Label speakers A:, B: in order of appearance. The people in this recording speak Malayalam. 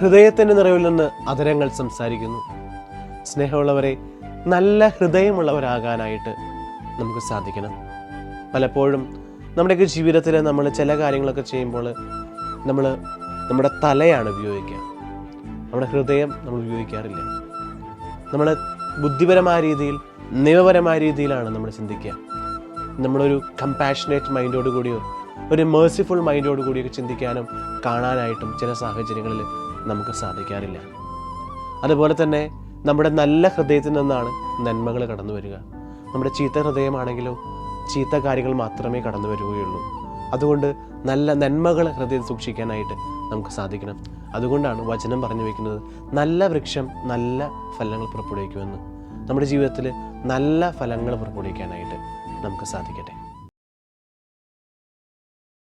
A: ഹൃദയത്തിന്റെ നിറവിൽ നിന്ന് അതരങ്ങൾ സംസാരിക്കുന്നു. സ്നേഹമുള്ളവരെ നല്ല ഹൃദയമുള്ളവരാകാനായിട്ട് നമുക്ക് സാധിക്കണം. പലപ്പോഴും നമ്മുടെയൊക്കെ ജീവിതത്തിൽ നമ്മൾ ചില കാര്യങ്ങളൊക്കെ ചെയ്യുമ്പോൾ നമ്മൾ നമ്മുടെ തലയാണ് ഉപയോഗിക്കുക. നമ്മുടെ ഹൃദയം നമ്മൾ ഉപയോഗിക്കാറില്ല. നമ്മൾ ബുദ്ധിപരമായ രീതിയിൽ നിയമപരമായ രീതിയിലാണ് നമ്മൾ ചിന്തിക്കുക. നമ്മളൊരു കമ്പാഷനേറ്റ് മൈൻഡോട് കൂടിയോ ഒരു മേഴ്സിഫുൾ മൈൻഡോട് കൂടിയൊക്കെ ചിന്തിക്കാനും കാണാനായിട്ടും ചില സാഹചര്യങ്ങളിൽ നമുക്ക് സാധിക്കാറില്ല. അതുപോലെ തന്നെ നമ്മുടെ നല്ല ഹൃദയത്തിൽ നിന്നാണ് നന്മകൾ കടന്നു വരിക. നമ്മുടെ ചീത്ത ഹൃദയമാണെങ്കിലോ ചീത്ത കാര്യങ്ങൾ മാത്രമേ കടന്നു വരികയുള്ളൂ. അതുകൊണ്ട് നല്ല നന്മകൾ ഹൃദയത്തിൽ സൂക്ഷിക്കാനായിട്ട് നമുക്ക് സാധിക്കണം. അതുകൊണ്ടാണ് വചനം പറഞ്ഞു വയ്ക്കുന്നത് നല്ല വൃക്ഷം നല്ല ഫലങ്ങൾ പുറപ്പെടുവിക്കുമെന്ന്. നമ്മുടെ ജീവിതത്തിൽ നല്ല ഫലങ്ങൾ പുറപ്പെടുവിക്കാനായിട്ട് നമുക്ക് സാധിക്കട്ടെ.